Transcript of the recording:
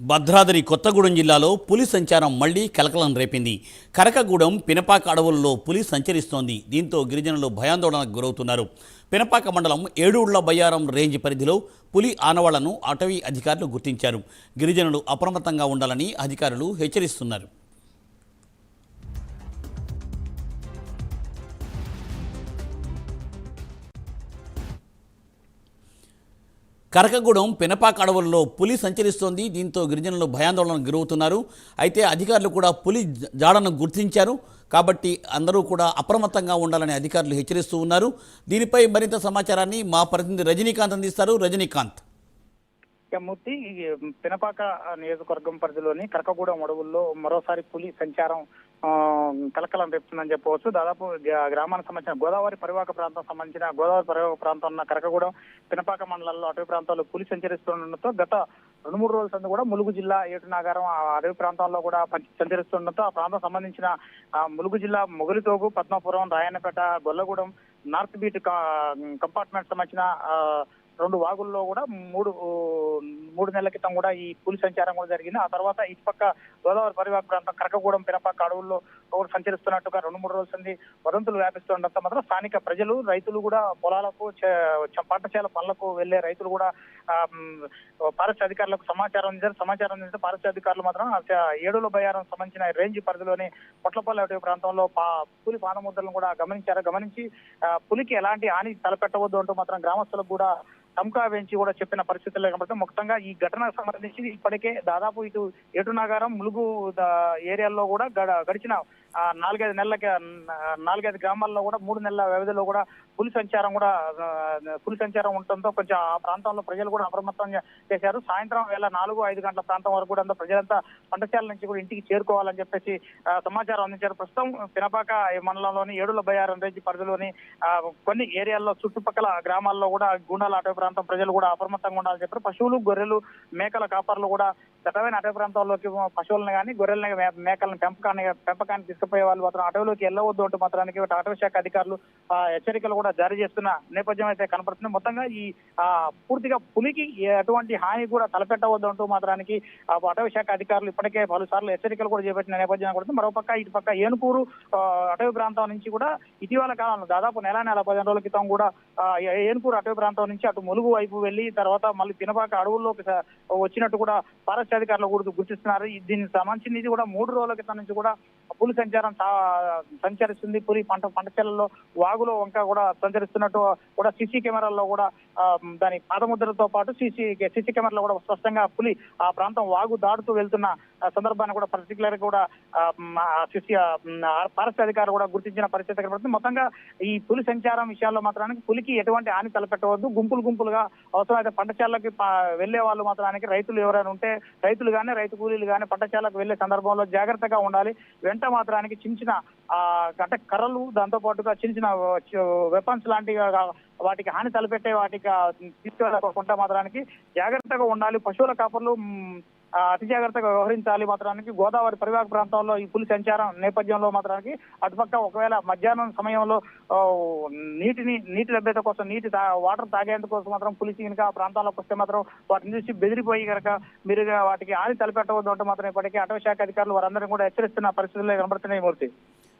భద్రాద్రి కొత్తగూడెం జిల్లాలో పులి సంచారం మళ్ళీ కలకలం రేపింది. కరకగూడెం పినపాక అడవుల్లో పులి సంచరిస్తోంది. దీంతో గిరిజనులు భయాందోళనకు గురవుతున్నారు. పినపాక మండలం ఏడుళ్ళ బయ్యారం రేంజ్ పరిధిలో పులి ఆనవాళ్ళను అటవీ అధికారులు గుర్తించారు. గిరిజనులు అప్రమత్తంగా ఉండాలని అధికారులు హెచ్చరిస్తున్నారు. కరకగూడెం పినపాక అడవుల్లో పులి సంచరిస్తోంది. దీంతో గిరిజనులు భయాందోళనకు గురవుతున్నారు. అయితే అధికారులు కూడా పులి జాడను గుర్తించారు. కాబట్టి అందరూ కూడా అప్రమత్తంగా ఉండాలని అధికారులు హెచ్చరిస్తూ ఉన్నారు. దీనిపై మరింత సమాచారాన్ని మా ప్రతినిధి రజనీకాంత్ అందిస్తారు. రజనీకాంత్. మూర్తి పినపాక నియోజకవర్గం పరిధిలోని కరకగూడెం అడవుల్లో మరోసారి పులి సంచారం కలకలం రేపుతుందని చెప్పవచ్చు. దాదాపు గ్రామానికి సంబంధించిన గోదావరి పరివాహక ప్రాంతం సంబంధించిన గోదావరి పరివాహక ప్రాంతం ఉన్న కరకగూడెం పినపాక మండలాల్లో అటవీ ప్రాంతాల్లో పులి సంచరిస్తుండటంతో గత రెండు మూడు రోజుల సందు కూడా ములుగు జిల్లా ఏటు నాగారం ఆ అడవి ప్రాంతాల్లో కూడా సంచరిస్తుండటంతో ఆ ప్రాంతం సంబంధించిన ములుగు జిల్లా Mogalitogu Padmapuram Rayannapeta Gollagudem north beat compartment సంబంధించిన రెండు వాగుల్లో కూడా మూడు మూడు నెలల క్రితం కూడా ఈ పులి సంచారం కూడా జరిగింది. ఆ తర్వాత ఇటు పక్క గోదావరి పరివాహక ప్రాంతం కరకగూడెం పినపాక అడవుల్లో కూడా సంచరిస్తున్నట్టుగా రెండు మూడు రోజుల నుండి వదంతులు వ్యాపిస్తుండటంతో మాత్రం స్థానిక ప్రజలు రైతులు కూడా పొలాలకు చే- పనులకు వెళ్ళే రైతులు కూడా ఆ, అధికారులకు సమాచారం అందించారు. సమాచారం అందించిన ఫారెస్ట్ అధికారులు మాత్రం ఏడుల బయ్యారం సంబంధించిన రేంజ్ పరిధిలోని పొట్లపల్లి ప్రాంతంలో పా- పులి పాదముద్రలను కూడా గమనించారు. గమనించి పులికి ఎలాంటి హాని తలపెట్టవద్దు అంటూ మాత్రం గ్రామస్తులకు కూడా తమకా వేయించి కూడా చెప్పిన పరిస్థితుల్లో కాబట్టి మొత్తంగా ఈ ఘటనకు సంబంధించి ఇప్పటికే దాదాపు ఇటు ఎటు నగరం ములుగు ద- ఏరియాల్లో కూడా గడ- గడిచిన నాలుగైదు నెలలకి నాలుగైదు గ్రామాల్లో కూడా మూడు నెలల వ్యవధిలో కూడా పులి సంచారం కూడా పులి సంచారం ఉండటంతో కొంచెం ఆ ప్రాంతంలో ప్రజలు కూడా అప్రమత్తంగా చేశారు. సాయంత్రం వేళ నాలుగు ఐదు గంటల ప్రాంతం వరకు కూడా ప్రజలంతా పంటశాల నుంచి కూడా ఇంటికి చేరుకోవాలని చెప్పేసి సమాచారం అందించారు. ప్రస్తుతం పినపాక మండలంలోని ఏడుల బయారం రేంజ్ పరిధిలోని కొన్ని ఏరియాల్లో చుట్టుపక్కల గ్రామాల్లో కూడా గుండాల అటవీ ప్రాంతం ప్రజలు కూడా అప్రమత్తంగా ఉండాలని చెప్పారు. పశువులు గొర్రెలు మేకల కాపర్లు కూడా చట్టమైన అటవీ ప్రాంతాల్లోకి పశువులను కానీ గొర్రెలను మేకలను పెంపకాన్ని పెంపకాన్ని తీసుకుపోయే వాళ్ళు మాత్రం అటవీలోకి వెళ్ళవద్దు అంటూ మాత్రానికి అటవీ శాఖ అధికారులు ఆ, హెచ్చరికలు కూడా జారీ చేస్తున్న నేపథ్యం అయితే కనపడుతుంది. మొత్తంగా ఈ పూర్తిగా పులికి ఎటువంటి హాని కూడా తలపెట్టవద్దు అంటూ మాత్రానికి అటవీ శాఖ అధికారులు ఇప్పటికే పలుసార్లు హెచ్చరికలు కూడా చేపట్టిన నేపథ్యం కూడా మరోపక్క ఇటు పక్క ఏనుకూరు అటవీ ప్రాంతం నుంచి కూడా ఇటీవల కాలంలో దాదాపు నెల నెల పదిహేను రోజుల క్రితం కూడా ఏనుకూరు అటవీ ప్రాంతం నుంచి అటు ములుగు వైపు వెళ్ళి తర్వాత మళ్ళీ పినపాక అడవుల్లోకి వచ్చినట్టు కూడా ఫారెస్ట్ అధికారులు కూడా గుర్తిస్తున్నారు. దీనికి సంబంధించి కూడా మూడు రోజుల క్రితం నుంచి కూడా పులి సంచారం సంచరిస్తుంది. పులి పంట పంట చేలలో వాగులో వంక కూడా సంచరిస్తున్నట్టు కూడా సీసీ కెమెరాల్లో కూడా దాని పాదముద్రతో పాటు సీసీ సీసీ కెమెరాలో కూడా స్పష్టంగా పులి ఆ ప్రాంతం వాగు దాటుతూ వెళ్తున్న సందర్భాన్ని కూడా పర్టికులర్ కూడా సీసీ సిసి ఫారెస్ట్ అధికారులు కూడా గుర్తించిన పరిస్థితి కనబడుతుంది. మొత్తంగా ఈ పులి సంచారం విషయాల్లో మాత్రానికి పులికి ఎటువంటి హాని తలపెట్టవద్దు. గుంపులు గుంపులుగా అవసరమైతే పంటశాలకి వెళ్ళే వాళ్ళు మాత్రానికి రైతులు ఎవరైనా ఉంటే రైతులు కానీ రైతు కూలీలు కానీ పంటశాలకు వెళ్ళే సందర్భంలో జాగ్రత్తగా ఉండాలి. వెంట మాత్రానికి చిన్న చిన్న ఆ, అంటే కర్రలు దాంతో పాటుగా చిన్న చిన్న వెపన్స్ లాంటివి వాటికి హాని తలపెట్టే వాటికి తీసుకెళ్ళకుండా మాత్రానికి జాగ్రత్తగా ఉండాలి. పశువుల కాపర్లు అతి జాగ్రత్తగా వ్యవహరించాలి మాత్రానికి. గోదావరి పరివాహక ప్రాంతంలో ఈ పులి సంచారం నేపథ్యంలో మాత్రానికి అటుపక్క ఒకవేళ మధ్యాహ్నం సమయంలో నీటిని నీటి లభ్యత కోసం నీటి తా- వాటర్ తాగేందుకు కోసం మాత్రం పులిసి కనుక ఆ ప్రాంతాల్లోకి వస్తే మాత్రం వాటిని చూసి బెదిరిపోయి కనుక మీరు వాటికి హాని తలపెట్టవద్దు అంటే మాత్రం ఇప్పటికీ అటవీ శాఖ అధికారులు వారందరినీ కూడా హెచ్చరిస్తున్న పరిస్థితుల్లో కనబడుతున్నాయి మూర్తి.